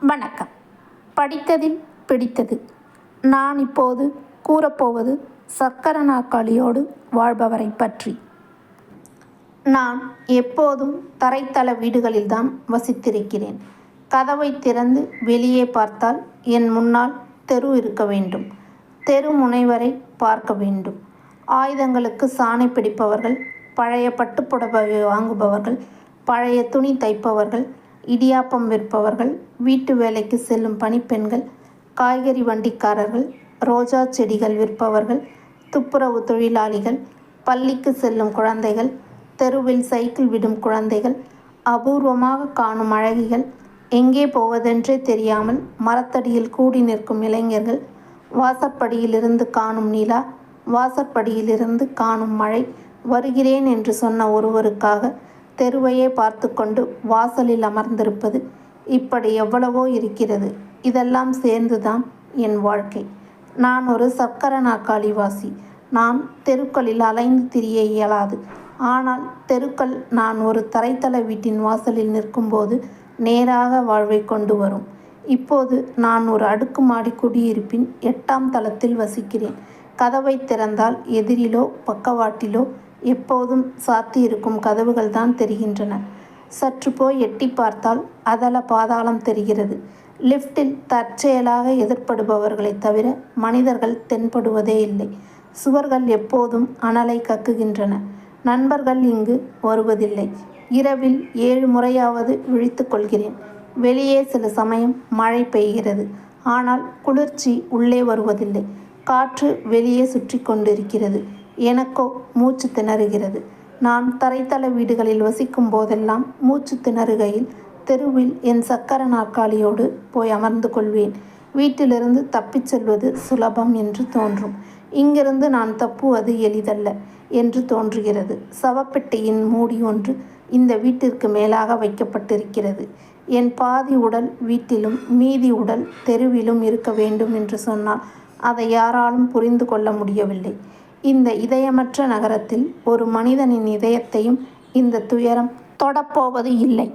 வணக்கம். படித்ததில் பிடித்தது. நான் இப்போது கூறப்போவது சர்க்கர நாக்காளியோடு வாழ்பவரை பற்றி. நான் எப்போதும் தரைத்தள வீடுகளில்தான் வசித்திருக்கிறேன். கதவை திறந்து வெளியே பார்த்தால் என் முன்னால் தெரு இருக்க வேண்டும். தெரு முனைவரை பார்க்க வேண்டும். ஆயுதங்களுக்கு சாணை பிடிப்பவர்கள் பழைய பட்டுப்புடவை வாங்குபவர்கள் பழைய துணி தைப்பவர்கள் இடியாப்பம் விற்பவர்கள் வீட்டு வேலைக்கு செல்லும் பணிப்பெண்கள் காய்கறி வண்டிக்காரர்கள் ரோஜா செடிகள் விற்பவர்கள் துப்புரவு தொழிலாளிகள் பள்ளிக்கு செல்லும் குழந்தைகள் தெருவில் சைக்கிள் விடும் குழந்தைகள் அபூர்வமாக காணும் அழகிகள் எங்கே போவதென்றே தெரியாமல் மரத்தடியில் கூடி நிற்கும் இளைஞர்கள் வாசற்படியிலிருந்து காணும் நிலா வாசற்படியிலிருந்து காணும் மழை வருகிறேன் என்று சொன்ன ஒருவருக்காக தெருவையே பார்த்து கொண்டு வாசலில் அமர்ந்திருப்பது இப்படி எவ்வளவோ இருக்கிறது. இதெல்லாம் சேர்ந்துதான் என் வாழ்க்கை. நான் ஒரு சக்கர நாக்காளிவாசி நான் தெருக்களில் அலைந்து திரிய இயலாது. ஆனால் தெருக்கள் நான் ஒரு தரைத்தள வீட்டின் வாசலில் நிற்கும்போது நேராக வாழ்வை கொண்டு வரும். இப்போது நான் ஒரு அடுக்குமாடி குடியிருப்பின் எட்டாம் தளத்தில் வசிக்கிறேன். கதவை திறந்தால் எதிரிலோ பக்கவாட்டிலோ எப்போதும் சாத்தியிருக்கும் கதவுகள் தான் தெரிகின்றன. சற்று போய் எட்டி பார்த்தால் அதல பாதாளம் தெரிகிறது. லிஃப்டில் தற்செயலாக எதிர்ப்படுபவர்களை தவிர மனிதர்கள் தென்படுவதே இல்லை. சுவர்கள் எப்போதும் அனலை கக்குகின்றன. நண்பர்கள் இங்கு வருவதில்லை. இரவில் ஏழு முறையாவது விழித்து கொள்கிறேன். வெளியே சில சமயம் மழை பெய்கிறது. ஆனால் குளிர்ச்சி உள்ளே வருவதில்லை. காற்று வெளியே சுற்றி கொண்டிருக்கிறது. எனக்கோ மூச்சு திணறுகிறது. நான் தரைத்தள வீடுகளில் வசிக்கும் போதெல்லாம் மூச்சு திணறுகையில் தெருவில் என் சக்கர நாற்காலியோடு போய் அமர்ந்து கொள்வேன். வீட்டிலிருந்து தப்பிச் செல்வது சுலபம் என்று தோன்றும். இங்கிருந்து நான் தப்புவது எளிதல்ல என்று தோன்றுகிறது. சவப்பெட்டியின் மூடி ஒன்று இந்த வீட்டிற்கு மேலாக வைக்கப்பட்டிருக்கிறது. என் பாதி உடல் வீட்டிலும் மீதி உடல் தெருவிலும் இருக்க வேண்டும் என்று சொன்னால் அதை யாராலும் புரிந்து கொள்ள முடியவில்லை. இந்த இதயமற்ற நகரத்தில் ஒரு மனிதனின் இதயத்தையும் இந்த துயரம் தொடப்போவது இல்லை.